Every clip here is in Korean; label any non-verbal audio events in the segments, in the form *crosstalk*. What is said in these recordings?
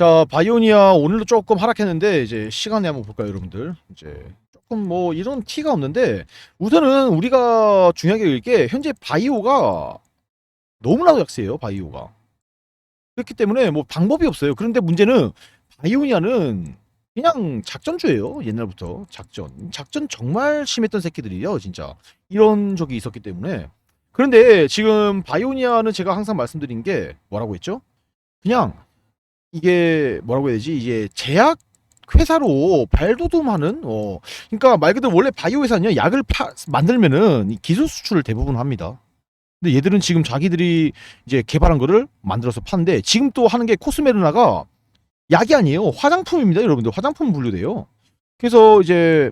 자, 바이오니아 오늘도 조금 하락했는데 이제 시간에 한번 볼까요, 여러분들? 이제 조금 뭐 이런 티가 없는데 우선은 우리가 중요하게 읽게 현재 바이오가 너무나도 약세요, 바이오가. 그렇기 때문에 뭐 방법이 없어요. 그런데 문제는 바이오니아는 그냥 작전주예요, 옛날부터. 작전. 작전 정말 심했던 새끼들이에요, 진짜. 이런 적이 있었기 때문에. 그런데 지금 바이오니아는 제가 항상 말씀드린 게 뭐라고 했죠? 그냥 이게 뭐라고 해야 되지? 이제 제약 회사로 발돋움하는 어 그러니까 말 그대로 원래 바이오 회사는요 약을 파, 만들면은 이 기술 수출을 대부분 합니다. 근데 얘들은 지금 자기들이 이제 개발한 거를 만들어서 파는데 지금 또 하는 게 코스메르나가 약이 아니에요 화장품입니다 여러분들 화장품 분류돼요. 그래서 이제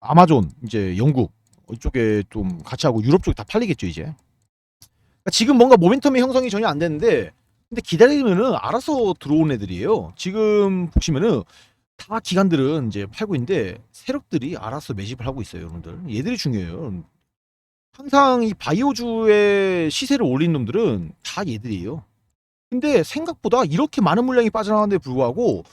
아마존 이제 영국 이쪽에 좀 같이 하고 유럽 쪽에 다 팔리겠죠 이제. 그러니까 지금 뭔가 모멘텀이 형성이 전혀 안 되는데 근데 기다리면은 알아서 들어온 애들이에요. 지금 보시면은 다 기관들은 이제 팔고 있는데 세력들이 알아서 매집을 하고 있어요, 여러분들. 얘들이 중요해요. 항상 이 바이오주의 시세를 올린 놈들은 다 얘들이에요. 근데 생각보다 이렇게 많은 물량이 빠져나가는데 불구하고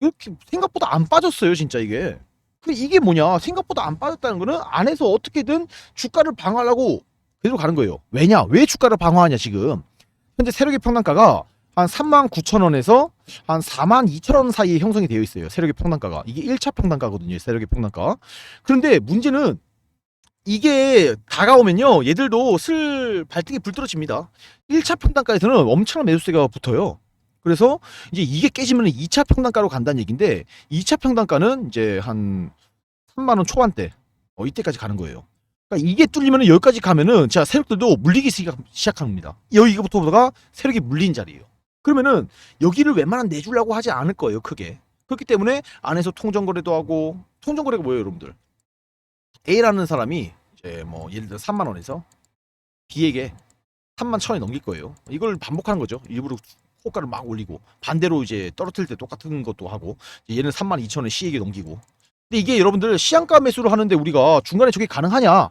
이렇게 생각보다 안 빠졌어요, 진짜 이게. 그 이게 뭐냐? 생각보다 안 빠졌다는 거는 안에서 어떻게든 주가를 방어하려고 그대로 가는 거예요. 왜냐? 왜 주가를 방어하냐 지금? 현재 세력의 평단가가 한 3만 9천 원에서 한 4만 2천 원 사이에 형성이 되어 있어요. 세력의 평단가가. 이게 1차 평단가거든요. 세력의 평단가. 그런데 문제는 이게 다가오면요. 얘들도 슬 발등에 불 떨어집니다. 1차 평단가에서는 엄청난 매수세가 붙어요. 그래서 이제 이게 깨지면 2차 평단가로 간다는 얘기인데 2차 평단가는 이제 한 3만 원 초반대 어, 이때까지 가는 거예요. 그러니까 이게 뚫리면 여기까지 가면은 자 세력들도 물리기 시작- 시작합니다. 여기부터가 세력이 물린 자리예요. 그러면은 여기를 웬만한 내주려고 하지 않을 거예요, 크게. 그렇기 때문에 안에서 통정거래도 하고 통정거래가 뭐예요, 여러분들? A라는 사람이 이제 뭐 예를 들어 3만 원에서 B에게 3만 천에 넘길 거예요. 이걸 반복하는 거죠. 일부러 호가를 막 올리고 반대로 이제 떨어뜨릴 때 똑같은 것도 하고 얘는 3만 2천 원에 C에게 넘기고. 근데 이게 여러분들 시장가 매수를 하는데 우리가 중간에 저게 가능하냐?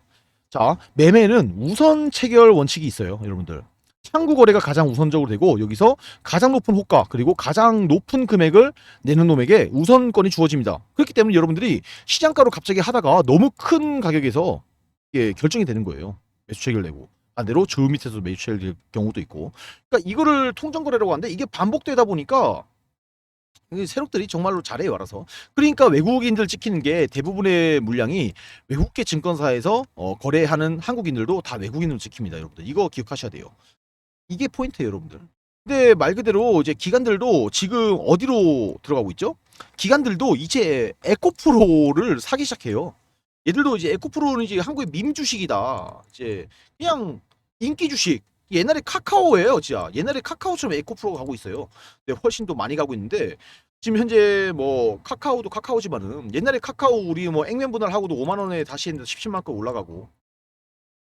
자, 매매는 우선 체결 원칙이 있어요, 여러분들. 창구 거래가 가장 우선적으로 되고 여기서 가장 높은 호가 그리고 가장 높은 금액을 내는 놈에게 우선권이 주어집니다. 그렇기 때문에 여러분들이 시장가로 갑자기 하다가 너무 큰 가격에서 이게 결정이 되는 거예요. 매수 체결되고 반대로 저 밑에서 매수 체결될 경우도 있고. 그러니까 이거를 통정 거래라고 하는데 이게 반복되다 보니까 이 세력들이 정말로 잘해요 알아서. 그러니까 외국인들 찍히는 게 대부분의 물량이 외국계 증권사에서 어, 거래하는 한국인들도 다 외국인으로 찍힙니다, 여러분들. 이거 기억하셔야 돼요. 이게 포인트예요, 여러분들. 근데 말 그대로 이제 기관들도 지금 어디로 들어가고 있죠? 기관들도 이제 에코프로를 사기 시작해요. 얘들도 이제 에코프로는 이제 한국의 밈 주식이다. 이제 그냥 인기 주식. 옛날에 카카오예요, 진짜. 옛날에 카카오처럼 에코프로가 가고 있어요. 근데 훨씬 더 많이 가고 있는데 지금 현재 뭐 카카오도 카카오지만은 옛날에 카카오 우리 뭐 액면 분할하고도 5만 원에 다시 했는데 17만 건 올라가고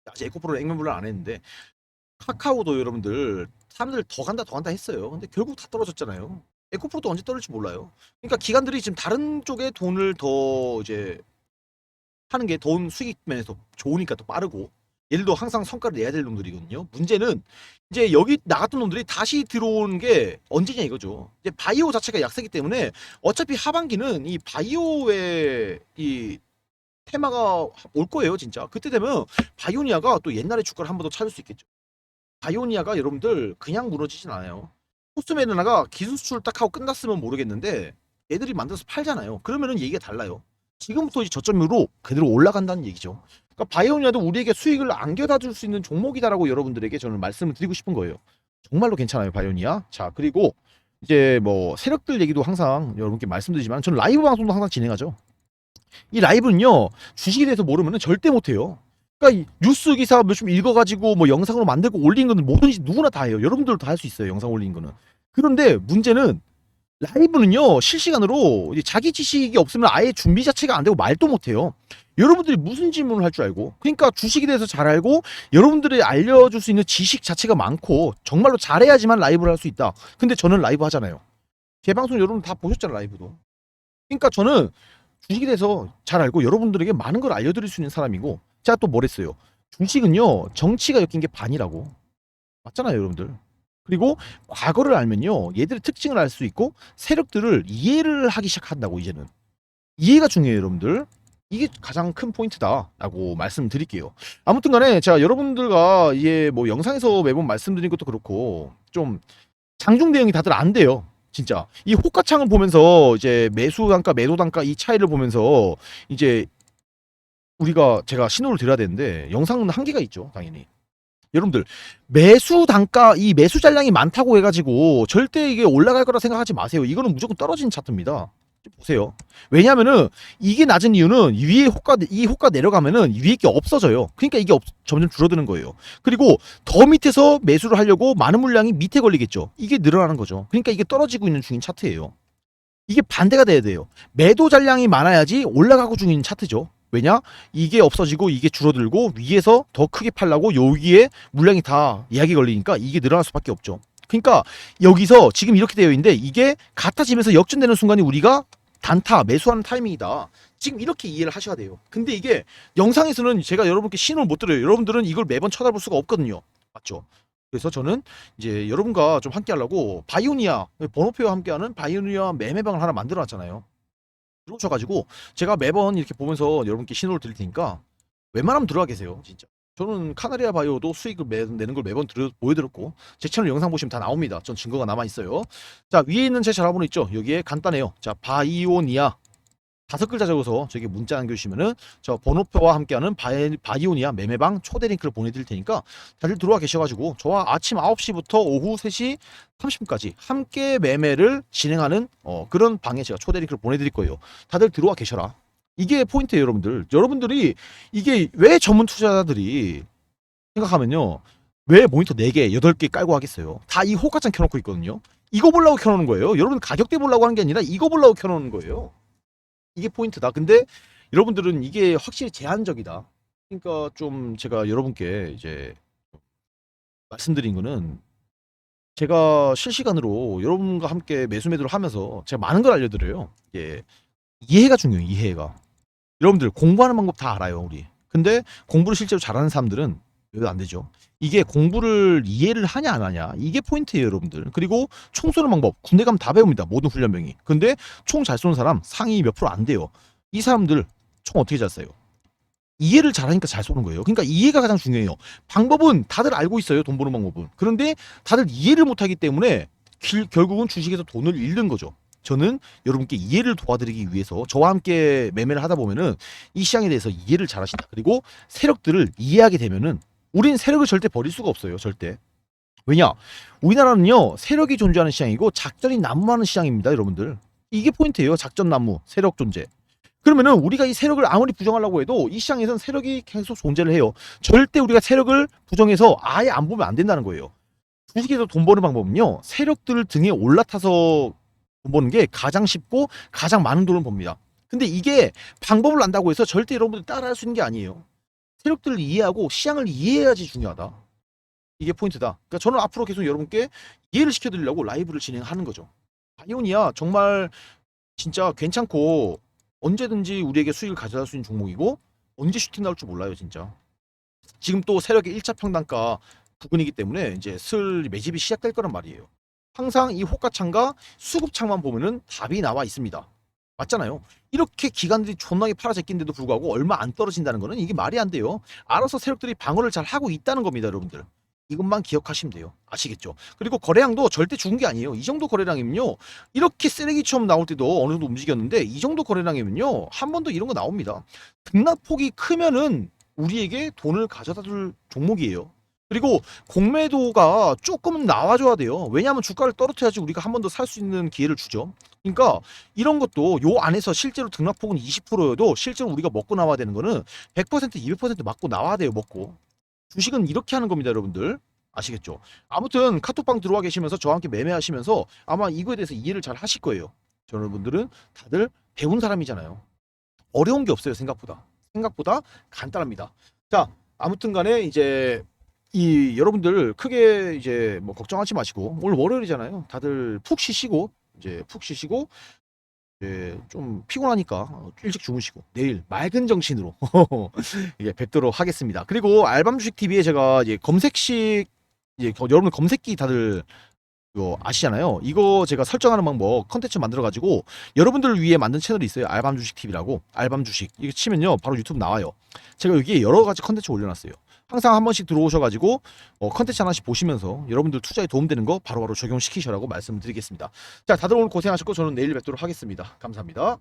아직 에코프로는 액면 분할 안 했는데 카카오도 여러분들 사람들 더 간다 더 간다 했어요. 근데 결국 다 떨어졌잖아요. 에코프로도 언제 떨어질지 몰라요. 그러니까 기관들이 지금 다른 쪽에 돈을 더 이제 하는 게 돈 수익 면에서 좋으니까 또 빠르고 얘들도 항상 성과를 내야 될 놈들이거든요. 문제는 이제 여기 나갔던 놈들이 다시 들어온 게 언제냐 이거죠. 이제 바이오 자체가 약세기 때문에 어차피 하반기는 이 바이오의 이 테마가 올 거예요, 진짜. 그때 되면 바이오니아가 또 옛날의 주가를 한 번 더 찾을 수 있겠죠. 바이오니아가 여러분들 그냥 무너지진 않아요. 코스메르나가 기술 수출 딱 하고 끝났으면 모르겠는데 애들이 만들어서 팔잖아요. 그러면은 얘기가 달라요. 지금부터 이제 저점으로 그대로 올라간다는 얘기죠. 그러니까 바이오니아도 우리에게 수익을 안겨다 줄 수 있는 종목이다라고 여러분들에게 저는 말씀을 드리고 싶은 거예요. 정말로 괜찮아요, 바이오니아. 자, 그리고 이제 뭐 세력들 얘기도 항상 여러분께 말씀드리지만 저는 라이브 방송도 항상 진행하죠. 이 라이브는요 주식에 대해서 모르면 절대 못해요. 그러니까 이 뉴스 기사 몇 좀 읽어가지고 뭐 영상으로 만들고 올린 거는 뭐든지 누구나 다 해요. 여러분들도 다 할 수 있어요. 영상 올린 거는. 그런데 문제는 라이브는요 실시간으로 이제 자기 지식이 없으면 아예 준비 자체가 안 되고 말도 못해요. 여러분들이 무슨 질문을 할 줄 알고 그러니까 주식에 대해서 잘 알고 여러분들이 알려줄 수 있는 지식 자체가 많고 정말로 잘해야지만 라이브를 할 수 있다. 근데 저는 라이브 하잖아요. 제 방송 여러분 다 보셨잖아요 라이브도. 그러니까 저는 주식에 대해서 잘 알고 여러분들에게 많은 걸 알려드릴 수 있는 사람이고 제가 또 뭐랬어요. 주식은요 정치가 엮인 게 반이라고 맞잖아요 여러분들. 그리고 과거를 알면요. 얘들의 특징을 알 수 있고 세력들을 이해를 하기 시작한다고 이제는. 이해가 중요해요, 여러분들. 이게 가장 큰 포인트다라고 말씀드릴게요. 아무튼 간에 제가 여러분들과 이게 뭐 영상에서 매번 말씀드린 것도 그렇고 좀 장중 대응이 다들 안 돼요. 진짜. 이 호가창을 보면서 이제 매수 단가, 매도 단가 이 차이를 보면서 이제 우리가 제가 신호를 드려야 되는데 영상은 한계가 있죠, 당연히. 여러분들 매수 단가 이 매수 잔량이 많다고 해가지고 절대 이게 올라갈 거라 생각하지 마세요. 이거는 무조건 떨어지는 차트입니다. 보세요. 왜냐하면은 이게 낮은 이유는 위에 호가 이 호가 내려가면은 위에 게 없어져요. 그러니까 이게 없- 점점 줄어드는 거예요. 그리고 더 밑에서 매수를 하려고 많은 물량이 밑에 걸리겠죠. 이게 늘어나는 거죠. 그러니까 이게 떨어지고 있는 중인 차트예요. 이게 반대가 돼야 돼요. 매도 잔량이 많아야지 올라가고 중인 차트죠. 왜냐? 이게 없어지고 이게 줄어들고 위에서 더 크게 팔라고 여기에 물량이 다 예약이 걸리니까 이게 늘어날 수밖에 없죠. 그러니까 여기서 지금 이렇게 되어 있는데 이게 같아지면서 역전되는 순간이 우리가 단타 매수하는 타이밍이다. 지금 이렇게 이해를 하셔야 돼요. 근데 이게 영상에서는 제가 여러분께 신호를 못 드려요. 여러분들은 이걸 매번 쳐다볼 수가 없거든요. 맞죠? 그래서 저는 이제 여러분과 좀 함께 하려고 바이오니아 번호표와 함께하는 바이오니아 매매방을 하나 만들어 놨잖아요. 들어오셔가지고 제가 매번 이렇게 보면서 여러분께 신호를 드릴 테니까 웬만하면 들어와 계세요. 진짜. 저는 카나리아 바이오도 수익을 매, 내는 걸 매번 들어, 보여드렸고 제 채널 영상 보시면 다 나옵니다. 전 증거가 남아 있어요. 자 위에 있는 제 전화번호 있죠? 여기에 간단해요. 자 바이오니아 다섯 글자 적어서 저기 문자 남겨주시면은 저 번호표와 함께하는 바이, 바이오니아 매매방 초대 링크를 보내드릴 테니까 다들 들어와 계셔가지고 저와 아침 9시부터 오후 3시 30분까지 함께 매매를 진행하는 어, 그런 방에 제가 초대 링크를 보내드릴 거예요. 다들 들어와 계셔라. 이게 포인트예요, 여러분들. 여러분들이 이게 왜 전문 투자자들이 생각하면요. 왜 모니터 4개, 8개 깔고 하겠어요? 다 이 호가창 켜놓고 있거든요. 이거 보려고 켜놓는 거예요. 여러분 가격대 보려고 하는 게 아니라 이거 보려고 켜놓는 거예요. 이게 포인트다. 근데 여러분들은 이게 확실히 제한적이다. 그러니까 좀 제가 여러분께 이제 말씀드린 거는 제가 실시간으로 여러분과 함께 매수 매도를 하면서 제가 많은 걸 알려드려요. 예. 이해가 중요해요. 이해가. 여러분들 공부하는 방법 다 알아요. 우리. 근데 공부를 실제로 잘하는 사람들은 안 되죠. 이게 공부를 이해를 하냐 안 하냐. 이게 포인트예요 여러분들. 그리고 총 쏘는 방법 군대 가면 다 배웁니다 모든 훈련병이. 근데 총 잘 쏘는 사람 상위 몇 프로 안 돼요. 이 사람들 총 어떻게 잘 쏴요? 이해를 잘하니까 잘 쏘는 거예요. 그러니까 이해가 가장 중요해요. 방법은 다들 알고 있어요 돈 버는 방법은. 그런데 다들 이해를 못하기 때문에 길- 결국은 주식에서 돈을 잃는 거죠. 저는 여러분께 이해를 도와드리기 위해서 저와 함께 매매를 하다 보면은 이 시장에 대해서 이해를 잘 하신다. 그리고 세력들을 이해하게 되면은 우린 세력을 절대 버릴 수가 없어요. 절대. 왜냐? 우리나라는요. 세력이 존재하는 시장이고 작전이 난무하는 시장입니다, 여러분들. 이게 포인트예요. 작전 난무, 세력 존재. 그러면은 우리가 이 세력을 아무리 부정하려고 해도 이 시장에선 세력이 계속 존재를 해요. 절대 우리가 세력을 부정해서 아예 안 보면 안 된다는 거예요. 주식에서 돈 버는 방법은요. 세력들 등에 올라타서 돈 버는 게 가장 쉽고 가장 많은 돈을 법니다. 근데 이게 방법을 안다고 해서 절대 여러분들 따라할 수 있는 게 아니에요. 세력들을 이해하고 시장을 이해해야지 중요하다. 이게 포인트다. 그러니까 저는 앞으로 계속 여러분께 이해를 시켜드리려고 라이브를 진행하는 거죠. 바이오니아 정말 진짜 괜찮고 언제든지 우리에게 수익을 가져다 수 있는 종목이고 언제 슈팅 나올 줄 몰라요 진짜. 지금 또 세력의 1차 평단가 부근이기 때문에 이제 슬 매집이 시작될 거란 말이에요. 항상 이 호가창과 수급창만 보면은 답이 나와 있습니다. 맞잖아요. 이렇게 기관들이 존나게 팔아제낀데도 불구하고 얼마 안 떨어진다는 거는 이게 말이 안 돼요. 알아서 세력들이 방어를 잘 하고 있다는 겁니다, 여러분들. 이것만 기억하시면 돼요. 아시겠죠? 그리고 거래량도 절대 죽은 게 아니에요. 이 정도 거래량이면요. 이렇게 쓰레기처럼 나올 때도 어느 정도 움직였는데 이 정도 거래량이면요. 한 번 더 이런 거 나옵니다. 등락폭이 크면은 우리에게 돈을 가져다 줄 종목이에요. 그리고 공매도가 조금은 나와줘야 돼요. 왜냐하면 주가를 떨어뜨려야지 우리가 한 번 더 살 수 있는 기회를 주죠. 그러니까 이런 것도 요 안에서 실제로 등락폭은 20%여도 실제로 우리가 먹고 나와야 되는 거는 100% 200% 맞고 나와야 돼요 먹고. 주식은 이렇게 하는 겁니다 여러분들. 아시겠죠? 아무튼 카톡방 들어와 계시면서 저와 함께 매매하시면서 아마 이거에 대해서 이해를 잘 하실 거예요. 저 여러분들은 다들 배운 사람이잖아요. 어려운 게 없어요 생각보다. 생각보다 간단합니다. 자 아무튼 간에 이제 이 여러분들 크게 이제 뭐 걱정하지 마시고 오늘 월요일이잖아요 다들 푹 쉬시고 이제 푹 쉬시고 이제 좀 피곤하니까 일찍 주무시고 내일 맑은 정신으로 *laughs* 이제 뵙도록 하겠습니다. 그리고 알밤 주식 TV에 제가 이제 검색식 이제 거- 여러분 검색기 다들 이거 아시잖아요. 이거 제가 설정하는 방법 컨텐츠 만들어 가지고 여러분들을 위해 만든 채널이 있어요. 알밤 주식 TV라고 알밤 주식 이거 치면요 바로 유튜브 나와요. 제가 여기에 여러 가지 컨텐츠 올려놨어요. 항상 한 번씩 들어오셔가지고 어, 컨텐츠 하나씩 보시면서 여러분들 투자에 도움되는 거 바로바로 적용시키셔라고 말씀드리겠습니다. 자 다들 오늘 고생하셨고 저는 내일 뵙도록 하겠습니다. 감사합니다.